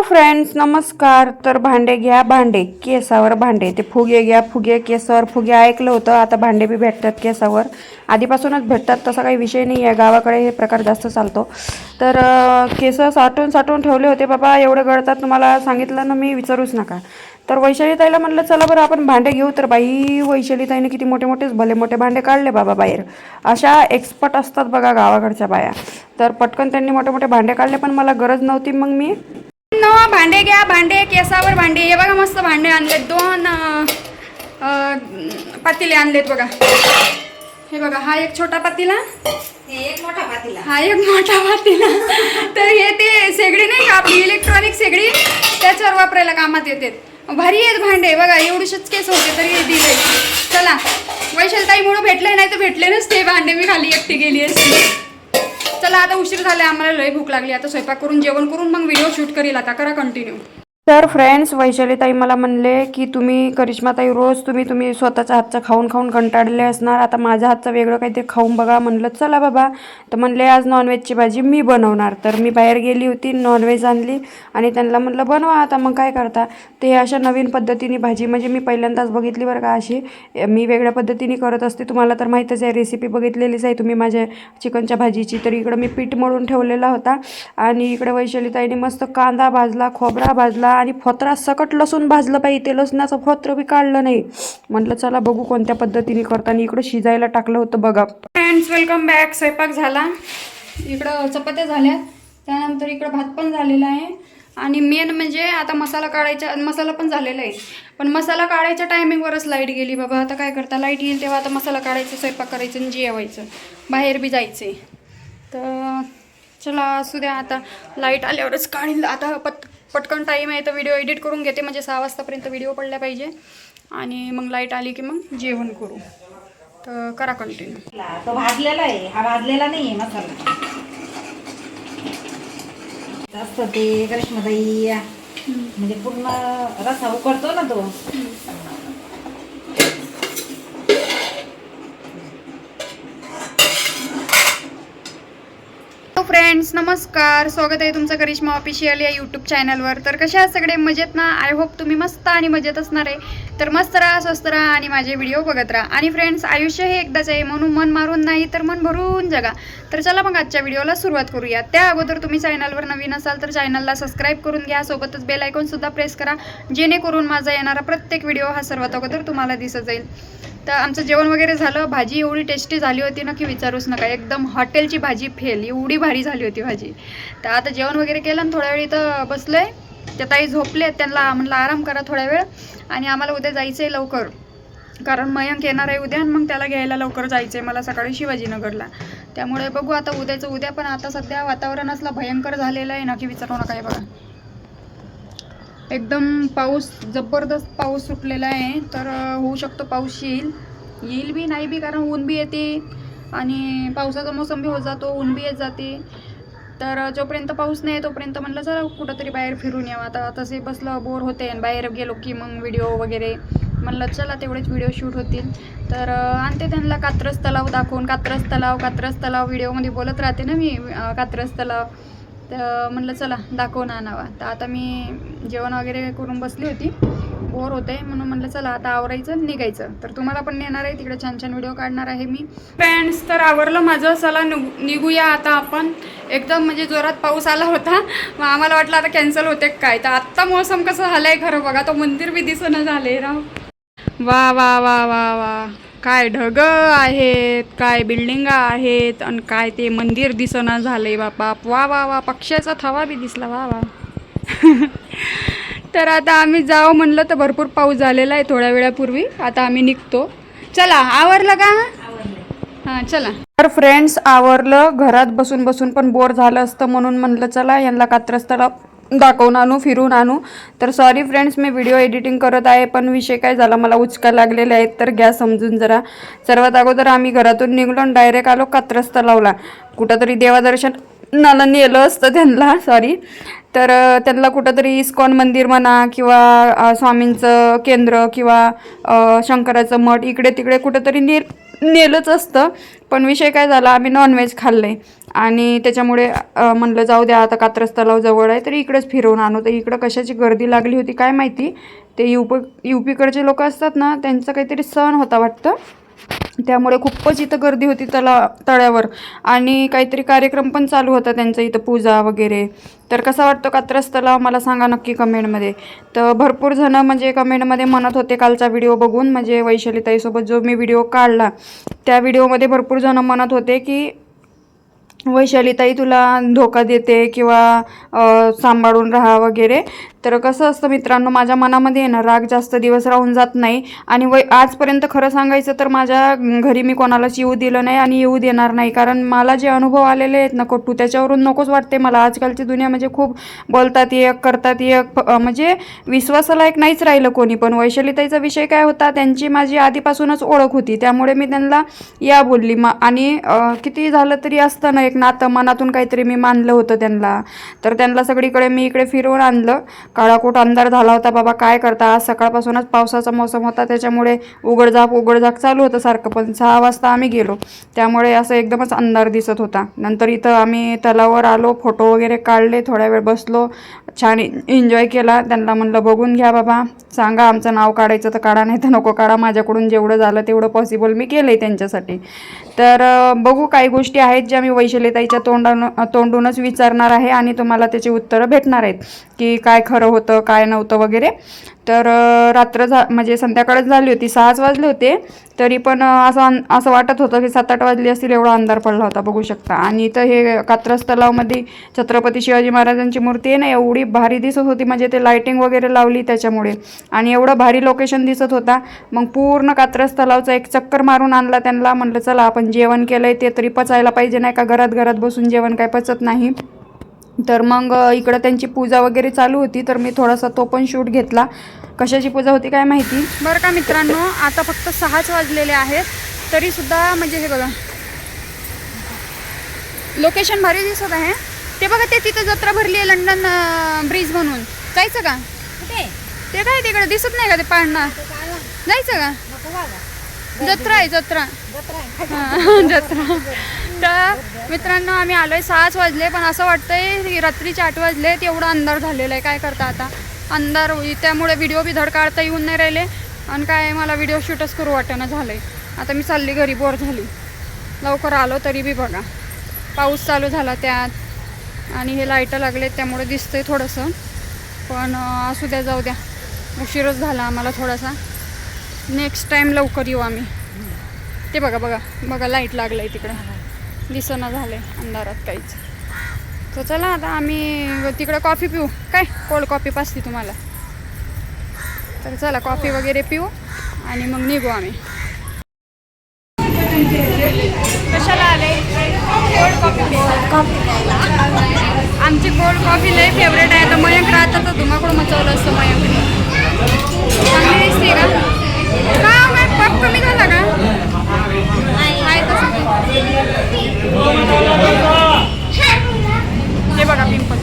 Hello friends नमस्कार. तर भांडे घ्या भांडे. केसावर भांडे. ते फुगे घ्या फुगे केसावर फुगे. ऐकलं होतं आता भांडे बी भेटतात केसावर. आधीपासूनच भेटतात तसा काही विषय नाही आहे गावाकडे हे प्रकार जास्त चालतो. तर केस साठवून साठवून ठेवले होते बाबा. एवढं गळतात तुम्हाला सांगितलं ना मी विचारूच नका. तर वैशालीताईला म्हटलं चला बरं आपण भांडे घेऊ. तर बाई वैशालीताईने किती मोठे मोठेच भले मोठे भांडे काढले बाबा बाहेर. अशा एक्सपर्ट असतात बघा गावाकडच्या बाया. तर पटकन त्यांनी मोठे मोठे भांडे काढले पण मला गरज नव्हती. मग मी भांडे घ्या भांडे केसावर भांडे. हे बघा मस्त भांडे आणलेत. दोन पातेले आणलेत बघा. हे बघा हा एक छोटा पातीला. एक मोठा पातीला. हा एक मोठा पातीला. तर हे ते शेगडी नाही का आपली इलेक्ट्रॉनिक शेगडी? त्याच्यावर वापरायला कामात येते भारी आहेत भांडे. बघा एवढेशेच केस होते तरी दिले चला. वैशालताईमुळे भेटले नाही तर भेटले नसते भांडे. मी खाली एकटी गेली असते. चला आता उशीर झाला आम्हाला लय भूक लागली. आता स्वयंपाक करून जेवण करून मग व्हिडिओ शूट करील. आता करा कंटिन्यू तर फ्रेंड्स वैशालीताई मला म्हणले की तुम्ही करिश्माताई रोज तुम्ही तुम्ही स्वतःच्या हातचं खाऊन खाऊन कंटाळले असणार. आता माझ्या हातचं वेगळं काहीतरी खाऊन बघा. म्हणलं चला बाबा. तर म्हणले आज नॉनव्हेजची भाजी मी बनवणार. तर मी बाहेर गेली होती नॉनव्हेज आणली आणि त्यांना म्हणलं बनवा आता मग काय करता? ते अशा नवीन पद्धतीने भाजी म्हणजे मी पहिल्यांदाच बघितली बरं का अशी. मी वेगळ्या पद्धतीने करत असते. तुम्हाला तर माहीतच आहे रेसिपी बघितलेलीच आहे. तुम्ही माझ्या चिकनच्या भाजीची तर इकडं मी पीठ मळून ठेवलेला होता. आणि इकडे वैशालीताईने मस्त कांदा भाजला खोबरा भाजला आणि फोत्रा सकट लसूण भाजलं पाहिजे ते लसणाचं फोत्र बी काढलं नाही. म्हटलं चला बघू कोणत्या पद्धतीने करताना इकडं शिजायला टाकलं होतं बघा. फ्रेंड्स वेलकम बॅक स्वयंपाक झाला. इकडं चपात्या झाल्या. त्यानंतर इकडं भात पण झालेला आहे. आणि मेन म्हणजे आता मसाला काढायचा मसाला पण झालेला आहे. पण मसाला काढायच्या टायमिंगवरच लाइट गेली बाबा. आता काय करता लाइट येईल तेव्हा आता मसाला काढायचं स्वयंपाक करायचं आणि जेवायचं. बाहेर बी जायचं तर चला असू द्या आता लाइट आल्यावरच काढील आता पत पटकन टाईम आहे तर व्हिडिओ एडिट करून घेते. म्हणजे सहा वाजतापर्यंत व्हिडिओ पडल्या पाहिजे. आणि मग लाइट आली की मग जेवण करू. तर करा कंटिन्यू तो भाजलेला आहे. हा भाजलेला नाही आहे मसाला. जास्त ते करिश्माताई म्हणजे पूर्ण रसा उकडतो ना तो हॅलो फ्रेंड्स नमस्कार. स्वागत आहे तुमचं करिश्मा ऑफिशियल या यूट्यूब चॅनलवर तर कशा आहात सगळे? मजेत ना? आय होप तुम्ही मस्त आणि मजेत असणार आहे. तर मस्त राहा स्वस्त राहा आणि माझे व्हिडिओ बघत राहा. आणि फ्रेंड्स आयुष्य हे एकदाच आहे म्हणून मन मारून नाही तर मन भरून जगा. तर चला मग आजच्या व्हिडिओला सुरुवात करूया. त्या अगोदर तुम्ही चॅनलवर नवीन असाल तर चॅनलला सबस्क्राईब करून घ्या. सोबतच बेल आयकॉनसुद्धा प्रेस करा. जेणेकरून माझा येणारा प्रत्येक व्हिडिओ हा सर्वात अगोदर तुम्हाला दिसत जाईल. तर आमचं जेवण वगैरे झालं भाजी एवढी टेस्टी झाली होती ना की विचारूच नका. एकदम हॉटेलची भाजी फेल एवढी भारी झाली होती भाजी. तर आता जेवण वगैरे केलं आणि थोड्या वेळ इथं बसलोय. त्या ताई झोपले त्यांना म्हणलं आराम करा थोड्या वेळ आणि आम्हाला उद्या जायचं आहे लवकर. कारण मयंक येणार आहे उद्या आणि मग त्याला घ्यायला लवकर जायचं आहे मला सकाळी शिवाजीनगरला. त्यामुळे बघू आता उद्याचं उद्या पण आता सध्या वातावरण असलं भयंकर झालेलं आहे ना की विचारू नका हे बघा. एकदम पाऊस जबरदस्त पाऊस सुटलेला आहे. तर होऊ शकतो पाऊस येईल. येईल बी नाही बी कारण ऊन बी येते. आणि पावसाचा मोसम बी होत जातो ऊन बी येत जाते. तर जोपर्यंत पाऊस नाही तोपर्यंत म्हणलं चला कुठंतरी बाहेर फिरून यावं. आता तसे बसलं बोर होते आणि बाहेर गेलो की मग व्हिडिओ वगैरे. म्हणलं चला तेवढेच व्हिडिओ शूट होतील. तर आणते त्यांना कात्रस तलाव दाखवून. कात्रस तलाव कात्रस तलाव व्हिडिओमध्ये बोलत राहते ना मी कात्रस तलाव. तर म्हणलं चला दाखवून आणावा तर आता मी जेवण वगैरे करून बसली होती. बोर होते म्हणून म्हणलं चला आता आवरायचं निघायचं. तर तुम्हाला पण नेणार आहे तिकडे छान छान व्हिडिओ काढणार आहे मी. फ्रेंड्स तर आवरलं माझं. चला निघूया आता आपण. एकदम म्हणजे जोरात पाऊस आला होता. मग आम्हाला वाटलं आता कॅन्सल होते काय? तर आत्ता मोसम कसं झालं आहे खरं बघा. तो मंदिर बी दिसणं झाले राव. वा वा वा वा वा. काय ढग आहेत काय बिल्डिंगा आहेत आणि काय ते मंदिर दिसना झालंय बापा. वा वा वा पक्ष्याचा थवा बी दिसला वा वा. तर आता आम्ही जावं म्हणलं तर भरपूर पाऊस झालेला आहे थोड्या वेळापूर्वी. आता आम्ही निघतो. चला आवरलं का? हां चला. तर फ्रेंड्स आवरलं. घरात बसून बसून पण बोर झालं असतं म्हणून म्हणलं चला यांना कात्रस्थळा दाखवून आणू फिरून आणू. तर सॉरी फ्रेंड्स मी व्हिडिओ एडिटिंग करत आहे पण विषय काय झाला मला उचका लागलेले आहेत तर घ्या समजून जरा. सर्वात अगोदर आम्ही घरातून निघलो आणि डायरेक्ट आलो कात्रस्थळावला कुठंतरी देवादर्शन नाला नेलं असतं त्यांना सॉरी तर त्यांना कुठंतरी इस्कॉन मंदिर म्हणा किंवा स्वामींचं केंद्र किंवा शंकराचं मठ इकडे तिकडे कुठंतरी नेल. नेलंच असतं. पण विषय काय झाला आम्ही नॉनव्हेज खाल्लं आहे आणि त्याच्यामुळे म्हणलं जाऊ द्या आता कात्रज तलाव जवळ आहे तर इकडेच फिरवून आणू. तर इकडं कशाची गर्दी लागली होती काय माहिती? ते युप यू पीकडचे लोक असतात ना त्यांचा काहीतरी सण होता वाटतं. त्यामुळे खूपच इथं गर्दी होती तला तळ्यावर. आणि काहीतरी कार्यक्रम पण चालू होता त्यांचा इथं पूजा वगैरे. तर कसा वाटतो कात्रस तलाव मला सांगा नक्की कमेंटमध्ये. तर भरपूर जणं म्हणजे कमेंटमध्ये म्हणत होते कालचा व्हिडिओ बघून म्हणजे वैशालीताईसोबत जो मी व्हिडिओ काढला त्या व्हिडिओमध्ये भरपूर जणं म्हणत होते की वैशालीताई तुला धोका देते किंवा सांभाळून राहा वगैरे. तर कसं असतं मित्रांनो माझ्या मनामध्ये आहे ना राग जास्त दिवस राहून जात नाही. आणि वै आजपर्यंत खरं सांगायचं तर माझ्या घरी मी कोणालाच येऊ दिलं नाही आणि येऊ देणार नाही. कारण मला जे अनुभव आलेले आहेत ना कटू त्याच्यावरून नकोच वाटते मला. आजकालची दुनिया म्हणजे खूप बोलतात एक करतात एक म्हणजे विश्वासाला एक नाहीच राहिलं कोणी. पण वैशालीताईचा विषय काय होता त्यांची माझी आधीपासूनच ओळख होती. त्यामुळे मी त्यांना या बोलली. मा आणि किती झालं तरी असतं ना एक नातं मनातून काहीतरी मी मानलं होतं त्यांना. तर त्यांना सगळीकडे मी इकडे फिरवून आणलं. काळाकोट अंधार झाला होता. बाबा काय करता? आज सकाळपासूनच पावसाचा मोसम होता. त्याच्यामुळे उघडझाप उघडझाप चालू होतं सारखं. पण सहा वाजता आम्ही गेलो. त्यामुळे असं एकदमच अंधार दिसत होता. नंतर इथं आम्ही तलावावर आलो फोटो वगैरे काढले थोड्या वेळ बसलो. छान एन्जॉय केला. त्यांना म्हणलं बघून घ्या बाबा. सांगा आमचं नाव काढायचं तर काढा नाही तर नको काढा. माझ्याकडून जेवढं झालं तेवढं पॉसिबल मी केलं आहे त्यांच्यासाठी. तर बघू काही गोष्टी आहेत ज्या मी वैशलेताईच्या तोंडानं तोंडूनच विचारणार आहे आणि तुम्हाला त्याची उत्तरं भेटणार आहेत. की काय खरं होतं काय नव्हतं वगैरे. तर रात्र झा म्हणजे संध्याकाळच झाली होती सहाच वाजले होते. तरी पण असं असं वाटत होतं की सात आठ वाजली असतील एवढा अंधार पडला होता बघू शकता. आणि इथं हे कात्रज तलावमध्ये छत्रपती शिवाजी महाराजांची मूर्ती आहे ना एवढी भारी दिसत होती म्हणजे ते लाईटिंग वगैरे लावली त्याच्यामुळे. आणि एवढं भारी लोकेशन दिसत होता. मग पूर्ण कात्रज तलावचा एक चक्कर मारून आणला त्यांना म्हणलं चला आपण जेवण केलंय ते तरी पचायला पाहिजे नाही का? घरात घरात बसून जेवण काय पचत नाही. तर मग इकडं त्यांची पूजा वगैरे चालू होती तर मी थोडासा तो पण शूट घेतला. कशाची पूजा होती काय माहिती? बरं का मित्रांनो आता फक्त सहाच वाजलेले आहेत. तरी सुद्धा म्हणजे हे बघा. लोकेशन भारी दिसत आहे. ते बघा ते तिथं जत्रा भरली आहे लंडन ब्रिज म्हणून. जायचं का? कुठे? ते काय तिकडे? दिसत नाही का ते पाळणा? जायचं का? जत्रा आहे जत्रा. जत्रा आहे. हा, जत्रा. तर मित्रांनो आम्ही आलोय सहाच वाजले पण असं वाटतंय रात्रीचे आठ वाजले एवढं अंधार झालेला आहे. काय करता आता? अंधार होई त्यामुळे व्हिडिओ बिधड काढता येऊन नाही राहिले. आणि काय मला व्हिडिओ शूटच करू वाटेना झालंय. आता मी चालली घरी बोर झाली. लवकर आलो तरी बी बघा. पाऊस चालू झाला त्यात. आणि हे लाईटं लागलेत त्यामुळे दिसतंय थोडंसं. पण असू द्या जाऊ द्या. उशीरच झाला आम्हाला थोडासा. नेक्स्ट टाईम लवकर येऊ आम्ही. ते बघा बघा. बघा लाइट लागलं आहे तिकडं. दिसना झाले अंधारात काहीच. तर चला आता आम्ही तिकडं कॉफी पिऊ. काय? कोल्ड कॉफी पाचते तुम्हाला. तर चला कॉफी वगैरे पिऊ आणि मग निघू आम्ही. कशाला आले? कोल्ड कॉफी आमची कोल्ड कॉफी लय फेवरेट आहे. तर मयंक राहतात तर धुमाकूळ मचवलं असतं मयंकने. चांगली दिसते का? का मग? कप कमी झाला का? ते बघा पिंपल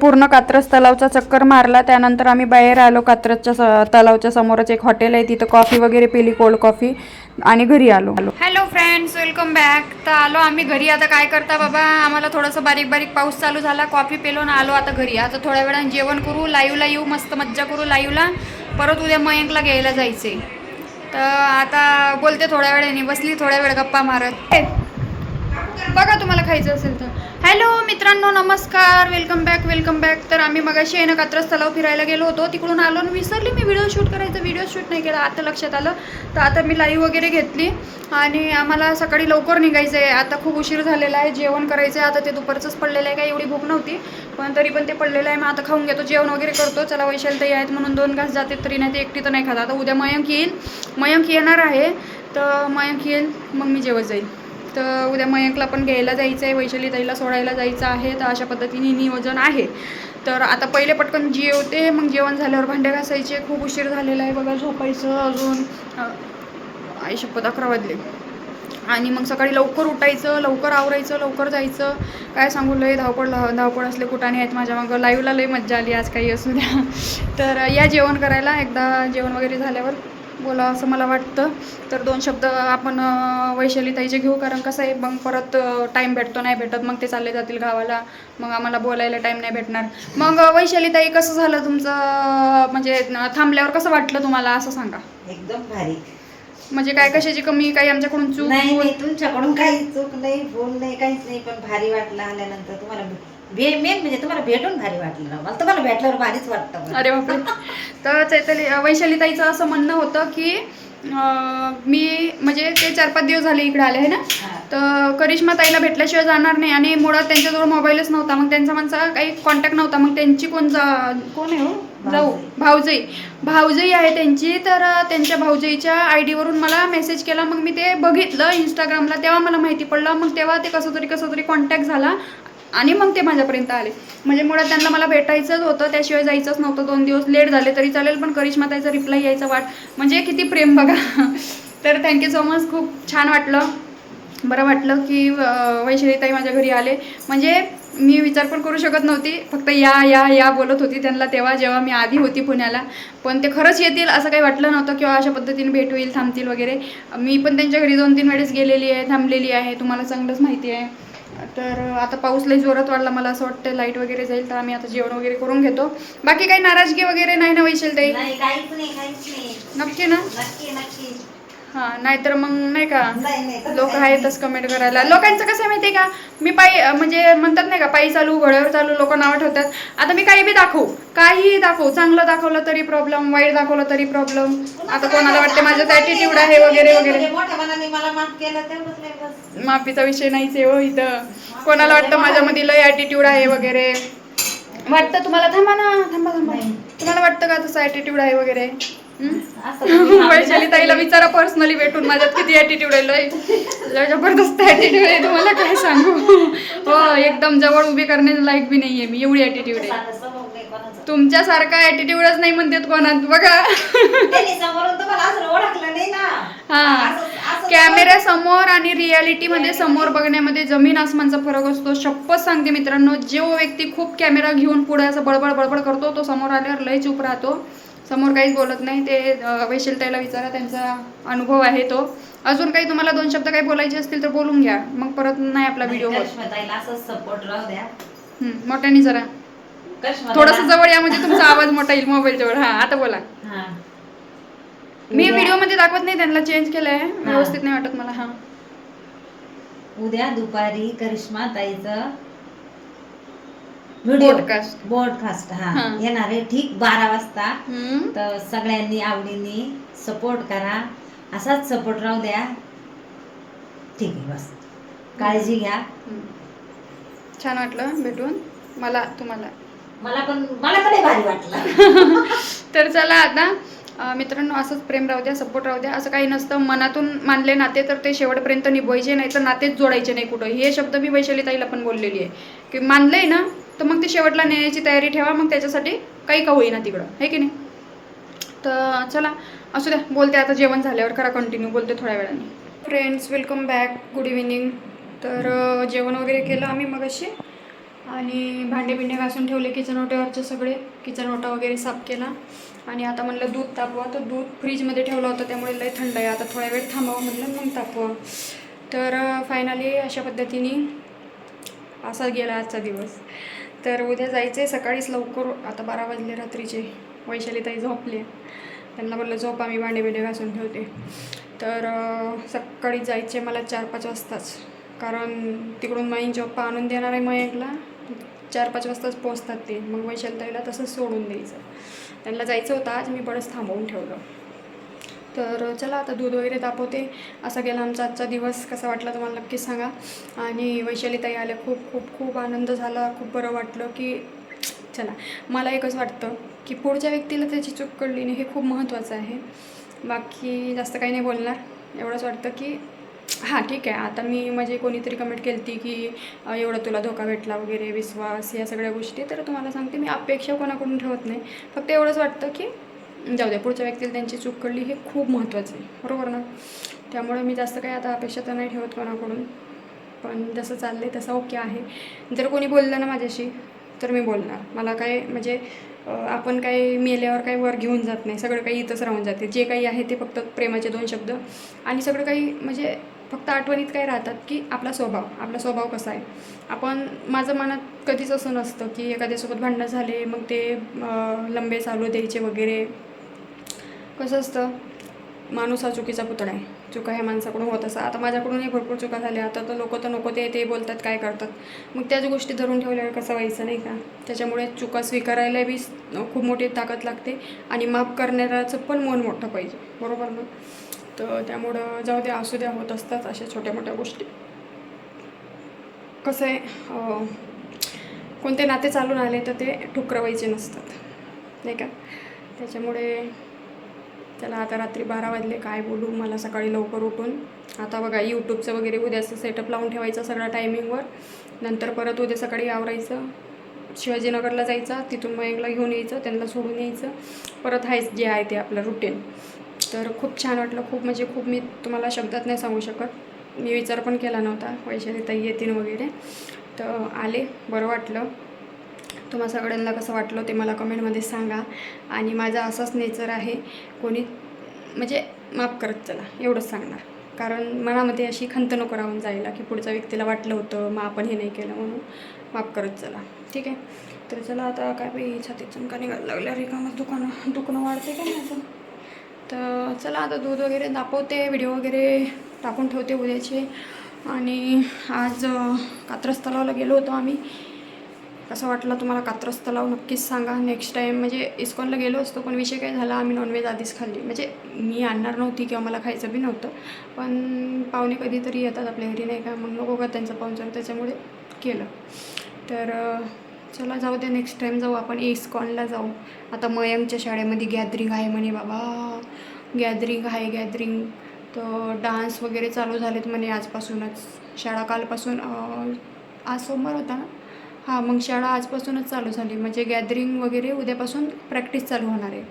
पूर्ण कात्रज तलावचा चक्कर मारला. त्यानंतर आम्ही बाहेर आलो. कात्रजच्या स- तलावच्या समोरच एक हॉटेल आहे. तिथं कॉफी वगैरे पिली कोल्ड कॉफी आणि घरी आलो. आलो हॅलो फ्रेंड्स वेलकम बॅक तर आलो आम्ही घरी. आता काय करता बाबा? आम्हाला थोडंसं बारीक बारीक पाऊस चालू झाला. कॉफी पेलो ना आलो आता घरी. आता थोड्या वेळाने जेवण करू. लाईव्हला येऊ. मस्त मज्जा करू लाईव्हला परत उद्या मयंकला घ्यायला जायचे तर आता बोलते थोड्या वेळाने. बसली थोड्या वेळ गप्पा मारत. बघा तुम्हाला खायचं असेल तर. हॅलो मित्रांनो नमस्कार. वेलकम बॅक वेलकम बॅक तर आम्ही मगाशी येणं ना तलाव फिरायला गेलो होतो. तिकडून आलो आणि विसरली मी व्हिडिओ शूट करायचं. व्हिडिओ शूट नाही केला. आता लक्षात आलं. तर आता मी लाईव्ह वगैरे घेतली. आणि आम्हाला सकाळी लवकर निघायचं आहे आता खूप उशीर झालेला आहे. जेवण करायचं आहे आता ते दुपारचंच पडलेलं आहे. काय एवढी भूक नव्हती. पण तरी पण ते पडलेलं आहे. मग आता खाऊन घेतो. जेवण वगैरे करतो. चला वैशालताई आहेत म्हणून दोन घास जाते. तरी नाही ते एकटी तर नाही खात. आता उद्या मयंक येईल. मयंक येणार आहे. तर मयंक येईल. मग मी जेवत जाईल. तर उद्या मयंकला पण घ्यायला जायचं आहे वैशाली ताईला सोडायला जायचं आहे तर अशा पद्धतीने नियोजन आहे. तर आता पहिले पटकन जेवते मग जेवण झाल्यावर भांडे घासायचे खूप उशीर झालेला आहे बघा झोपायचं अजून. आई शपथ अकरा वाजले. आणि मग सकाळी लवकर उठायचं लवकर आवरायचं लवकर जायचं. काय सांगू लय धावपळ धावपळ असले कुठाने आहेत माझ्या मागं. लाईव्हला लय मज्जा आली आज काही असू द्या. तर या जेवण करायला एकदा जेवण वगैरे झाल्यावर. बोला असं मला वाटतं. तर दोन शब्द आपण वैशालीताईचे घेऊ कारण कसं आहे मग परत टाईम भेटतो नाही भेटत मग ते चालले जातील गावाला. मग आम्हाला बोलायला टाईम नाही भेटणार. मग वैशालीताई कसं झालं तुमचं म्हणजे थांबल्यावर कसं वाटलं तुम्हाला असं सांगा. एकदम भारी. म्हणजे काय कशाची कमी काही आमच्याकडून चूक? नाही तुमच्याकडून काही चूक नाही बोल नाही काहीच नाही पण भारी वाटलं आल्यानंतर तुम्हाला भे मेन म्हणजे तुम्हाला भेटून भारी वाटलं. मला तुम्हाला भेटल्यावर भारीच वाटतं. अरे बापरे. तर चैतली वैशालीताईचं असं म्हणणं होतं की अं, मी म्हणजे ते चार पाच दिवस झाले इकडे आले आहे ना. तर करिश्मा ताईला भेटल्याशिवाय जाणार नाही. आणि मुळात त्यांच्याजवळ मोबाईलच नव्हता. मग त्यांचा माणसा काही कॉन्टॅक्ट नव्हता. मग त्यांची कोण जा कोण आहे हो? जाऊ. भाऊजाई भाऊजाई आहे त्यांची. तर अं, त्यांच्या भाऊजाईच्या आय डीवरून मला मेसेज केला. मग मी ते बघितलं इंस्टाग्रामला तेव्हा मला माहिती पडलं. मग तेव्हा ते कसं तरी कसं तरी कॉन्टॅक्ट झाला. आणि मग ते माझ्यापर्यंत आले. म्हणजे मुळात त्यांना मला भेटायचंच होतं त्याशिवाय जायचंच नव्हतं. दोन दिवस लेट झाले तरी चालेल पण करिश्मा ताईचा रिप्लाय यायचा वाट. म्हणजे किती प्रेम बघा. तर थँक्यू सो मच खूप छान वाटलं. बरं वाटलं की वैशालीताई माझ्या घरी आले. म्हणजे मी विचार पण करू शकत नव्हती. फक्त या या या बोलत होती त्यांना तेव्हा जेव्हा मी आधी होती पुण्याला. पण ते खरंच येतील असं काही वाटलं नव्हतं किंवा अशा पद्धतीने भेट होईल थांबतील वगैरे. मी पण त्यांच्या घरी दोन तीन वेळेस गेलेली आहे थांबलेली आहे. तुम्हाला चांगलंच माहिती आहे. तर आता पाऊस लई जोरात वाढला मला असं वाटतं लाइट वगैरे जाईल तर आम्ही आता जेवण वगैरे करून घेतो. बाकी काही नाराजगी वगैरे नाही ना काहीच नाही नक्की ना? हां नाहीतर मग नाही का? लोक आहेतच कमेंट करायला. लोकांचं कसं माहितीये का? मी पायी म्हणजे म्हणतात नाही का पायी चालू घोड्यावर चालू लोक नावं ठेवतात. आता मी काही बी दाखवू काहीही दाखवू चांगलं दाखवलं तरी प्रॉब्लेम वाईट दाखवलं तरी प्रॉब्लेम. आता कोणाला वाटते माझं आपण ॲटिट्यूड आहे वगैरे म्हणजे वगैरे बस. माफीचा विषय नाहीच आहे हो इथं. कोणाला वाटतं माझ्यामध्ये लय ॲटिट्यूड आहे वगैरे? वाटतं तुम्हाला? थांबा ना. थांबा थांबा. तुम्हाला वाटतं का तसं ॲटिट्यूड आहे वगैरे? वैशाली ताईला विचारा पर्सनली भेटून माझ्यात किती ॲटिट्यूड आहे. लय लय जबरदस्त ॲटिट्यूड आहे. तुम्हाला काय सांगू? हो एकदम जवळ उभी करण्याचं लायक बी नाहीये मी. एवढी ॲटिट्यूड आहे. तुमच्यासारखा ॲटिट्यूडच नाही म्हणतात कोणात. बघा. हा. कॅमेरा समोर आणि रियालिटी मध्ये समोर बघण्यामध्ये जमीन आसमानचा फरक असतो. शपथ सांगते मित्रांनो जो व्यक्ती खूप कॅमेरा घेऊन पुढे असं बडबड बडबड करतो तो समोर आल्यावर लय चूप राहतो. समोर काहीच बोलत नाही. ते वैशिलताईला विचारा त्यांचा अनुभव आहे तो. अजून काही तुम्हाला दोन शब्द काही बोलायचे असतील तर बोलून घ्या. मग परत नाही आपला व्हिडिओ सपोर्ट राहू द्या. मोठ्याने जरा. थोडस जवळ या म्हणजे तुमचा आवाज मोठा येईल मोबाईल जवळ. हा आता बोला. हा. मी उद्या- व्हिडिओमध्ये दाखवत नाही त्यांना चेंज केलंय. व्यवस्थित नाही वाटत मला हा. उद्या दुपारी करिश्मा ताईचं व्हिडिओ. बॉडकास्ट हा. हा. येणार आहे ठीक बारा वाजता. हम्म. तर सगळ्यांनी आवडीने सपोर्ट करा. असाच सपोर्ट राहू द्या. ठीक आहे बस. काळजी घ्या. हम्म. छान वाटलं भेटून. मला तुम्हाला. मला पण मला पण भारी वाटलं. तर चला आता. मित्रांनो असंच प्रेम राहू द्या सपोर्ट राहू द्या असं काही नसतं. मनातून मानले नाते तर ते शेवटपर्यंत निभवायचे नाही तर नातेच जोडायचे नाही कुठं. हे शब्द मी वैशाली ताईला पण बोललेली आहे. की मानलंय ना तर मग ते शेवटला नेण्याची तयारी ठेवा मग त्याच्यासाठी काही का होईना तिकडं. आहे की नाही? तर चला असू द्या बोलते आता जेवण झाल्यावर करा कंटिन्यू बोलते थोड्या वेळाने. Friends welcome back good evening तर जेवण वगैरे केलं आम्ही मग अशी आणि भांडे बिंडे घासून ठेवले किचन ओट्यावरचे सगळे. किचन ओटा वगैरे साफ केला. आणि आता म्हणलं दूध तापवा. तर दूध फ्रीजमध्ये ठेवलं होतं. त्यामुळे लय थंड आहे. आता थोड्या वेळ थांबावं म्हटलं मग तापवा. तर फायनली अशा पद्धतीने असा गेला आजचा दिवस. तर उद्या जायचं आहे सकाळीच लवकर आता बारा वाजले रात्रीचे. वैशाली ताई झोपले. त्यांना बोललं झोप आम्ही भांडे बिंडे घासून ठेवते. तर सकाळी जायचे मला चार पाच वाजताच. कारण तिकडून माईंचे पप्पा आणून देणार आहे मयंकला. चार पाच वाजताच पोचतात ते. मग वैशालीताईला तसंच सोडून द्यायचं. त्यांना जायचं होतं आज मी बरंच थांबवून ठेवलं. तर चला आता दूध वगैरे तापवते. असा गेला आमचा आजचा दिवस. कसा वाटला तुम्हाला नक्कीच सांगा. आणि वैशालीताई आल्या खूप खूप खूप आनंद झाला. खूप बरं वाटलं की चला. मला एकच वाटतं की पुढच्या व्यक्तीला त्याची चूक कळली नाही हे खूप महत्त्वाचं आहे. बाकी जास्त काही नाही बोलणार. एवढंच वाटतं की हां ठीक आहे. आता मी म्हणजे कोणीतरी कमेंट केली ती की एवढं एवढा तुला धोका भेटला वगैरे विश्वास या सगळ्या गोष्टी तर तुम्हाला सांगते मी अपेक्षा कोणाकडून ठेवत नाही. फक्त एवढंच वाटतं की जाऊ द्या पुढच्या व्यक्तीला त्यांची चूक कळली हे खूप महत्त्वाचं आहे. बरोबर ना? त्यामुळे मी जास्त काही आता अपेक्षा तर नाही ठेवत कोणाकडून. पण जसं चाललं आहे तसं ओके आहे. जर कोणी बोललं ना माझ्याशी तर मी बोलणार. मला काय म्हणजे आपण काही मेल्यावर काही वर घेऊन जात नाही. सगळं काही इथंच राहून जाते. जे काही आहे ते फक्त प्रेमाचे दोन शब्द. आणि सगळं काही म्हणजे फक्त आठवणीत काय राहतात की आपला स्वभाव आपला स्वभाव कसा आहे. आपण माझं मनात कधीच असं नसतं की एखाद्यासोबत भांडणं झाले मग ते लंबे चालू द्यायचे वगैरे. कसं असतं माणूस हा चुकीचा पुतळा आहे. चुका ह्या माणसाकडून होत असं आता माझ्याकडूनही भरपूर चुका झाल्या. आता तर लोक तर नको ते ते बोलतात काय करतात. मग त्याच गोष्टी धरून ठेवल्यावर कसं व्हायचं नाही का? त्याच्यामुळे चुका स्वीकारायला बी खूप मोठी ताकद लागते आणि माफ करणाऱ्याचं पण मन मोठं पाहिजे. बरोबर ना? तर त्यामुळं जाऊ द्या असू द्या होत असतात अशा छोट्या मोठ्या गोष्टी. कसं आहे कोणते नाते चालून आले तर ते ठुकरवायचे नसतात. नाही का? त्याच्यामुळे त्याला आता रात्री बारा वाजले काय बोलू? मला सकाळी लवकर उठून. आता बघा यूट्यूबचं वगैरे उद्याचं सेटअप लावून ठेवायचं सगळ्या टायमिंगवर नंतर परत उद्या सकाळी आवरायचं. शिवाजीनगरला जायचं तिथून मयंकला घेऊन यायचं त्यांना सोडून यायचं. परत आहेच जे आहे ते आपलं रुटीन तर खूप छान वाटलं. खूप म्हणजे खूप मी तुम्हाला शब्दात नाही सांगू शकत. मी विचार पण केला नव्हता. वैशाली ताई येतील वगैरे. तर आले. बरं वाटलं. तुम्हा सगळ्यांना कसं वाटलं ते मला कमेंटमध्ये सांगा. आणि माझा असाच नेचर आहे. कोणी म्हणजे माफ करत चला. एवढंच सांगणार. कारण मनामध्ये अशी खंत नको राहून जायला की पुढच्या व्यक्तीला वाटलं होतं मग आपण हे नाही केलं म्हणून माफ करत चला. ठीक आहे? तर चला आता काय बाई छातीत चमका निघायला लागल्या रिकामच दुकानं दुकानं वाढते का नाही तर चला आता दूध वगैरे दाखवते व्हिडिओ वगैरे टाकून ठेवते उद्याचे. आणि आज कात्रस तलावला गेलो होतो आम्ही. कसं वाटलं तुम्हाला कात्रस तलाव नक्कीच सांगा. नेक्स्ट टाईम म्हणजे इस्कॉनला गेलो असतो पण विषय काय झाला आम्ही नॉनव्हेज आधीच खाल्ली. म्हणजे मी आणणार नव्हती किंवा मला खायचं बी नव्हतं. पण पाहुणे कधीतरी येतात आपल्या घरी नाही का? मग नको का त्यांचं पाहुणचार? त्याच्यामुळे केलं. तर चला जाऊ दे नेक्स्ट टाईम जाऊ आपण. इस्कॉनला जाऊ. आता मयंकच्या शाळेमध्ये गॅदरिंग आहे म्हणे बाबा. गॅदरिंग आहे गॅदरिंग. तर डान्स वगैरे चालू झालेत म्हणे आजपासूनच. शाळा कालपासून आज सोमवार होता ना? हां मग शाळा आजपासूनच चालू झाली. म्हणजे गॅदरिंग वगैरे उद्यापासून प्रॅक्टिस चालू होणार आहे.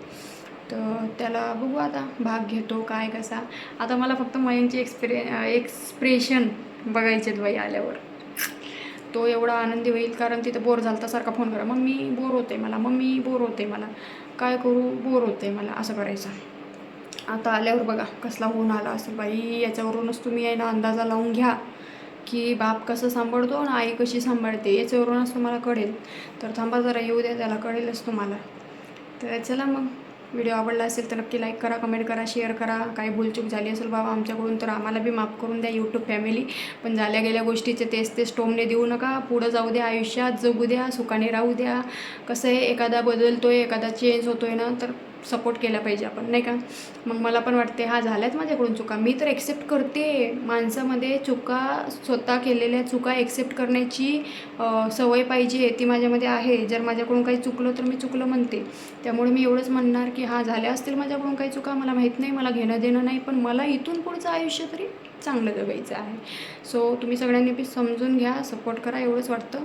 तर त्याला बघू आता भाग घेतो काय कसा. आता मला फक्त मयांची एक्सप्रे एक्सप्रेशन बघायचे बाई आल्यावर. तो एवढा आनंदी होईल कारण तिथं बोर झालं सारखा फोन करा. मम्मी बोर होते मला. मम्मी बोर होते मला. काय करू? बोर होते मला. असं करायचं आता आल्यावर बघा कसला होऊन आला असेल. बाई याच्यावरूनच तुम्ही आहे ना अंदाजा लावून घ्या की बाप कसं सांभाळतो आणि आई कशी सांभाळते याच्यावरूनच तुम्हाला कळेल. तर थांबा जरा येऊ द्या त्याला कळेलच तुम्हाला. तर चला मग. व्हिडिओ आवडला असेल तर नक्की लाईक करा कमेंट करा शेअर करा. काही भूलचूक झाली असेल बाबा आमच्याकडून तर आम्हाला बी माफ करून द्या यूट्यूब फॅमिली पण झाल्या गेल्या गोष्टीचे तेच तेच टोमने देऊ नका. पुढं जाऊ द्या आयुष्यात जगू द्या सुखाने राहू द्या. कसं आहे एखादा बदलतो आहे एखादा चेंज होतो आहे ना तर सपोर्ट केला पाहिजे आपण नाही का? मग मला पण वाटते हा झाल्याच माझ्याकडून चुका. मी तर एक्सेप्ट करते. माणसामध्ये चुका स्वतः केलेल्या चुका एक्सेप्ट करण्याची सवय पाहिजे ती माझ्यामध्ये आहे. जर माझ्याकडून काही चुकलं तर मी चुकलं म्हणते. त्यामुळे मी एवढंच म्हणणार की हा झाल्या असतील माझ्याकडून काही चुका मला माहीत नाही मला घेणं देणं नाही पण मला इथून पुढचं आयुष्य तरी चांगलं जगायचं आहे. सो तुम्ही सगळ्यांनी बी समजून घ्या सपोर्ट करा एवढंच वाटतं.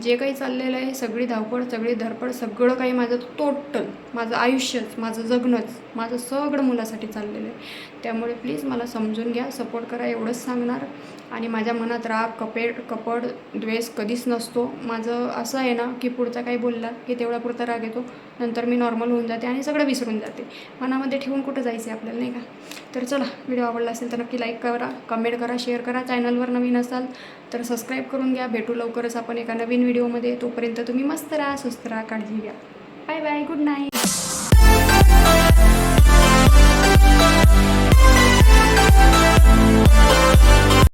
जे काही चाललेलं आहे सगळी धावपळ सगळी धडपड सगळं काही माझं टोटल माझं आयुष्यच माझं जगणंच माझं सगळं मुलासाठी चाललेलं आहे. त्यामुळे प्लीज मला समजून घ्या सपोर्ट करा एवढंच सांगणार. आणि माझ्या मनात राग कपेट कपड द्वेष कधीच नसतो. माझं असं आहे ना की पुढचा काही बोलला की तेवढा पुरता राग येतो. नंतर मी नॉर्मल होऊन जाते आणि सगळं विसरून जाते. मनामध्ये ठेवून कुठं जायचं आहे आपल्याला नाही का? तर चला व्हिडिओ आवडला असेल तर नक्की लाईक करा कमेंट करा शेअर करा. चॅनलवर नवीन असाल तर सबस्क्राईब करून घ्या. भेटू लवकरच आपण एका नवीन व्हिडिओमध्ये. तोपर्यंत तुम्ही मस्त राहा स्वस्त राहा काळजी घ्या. Bye bye good night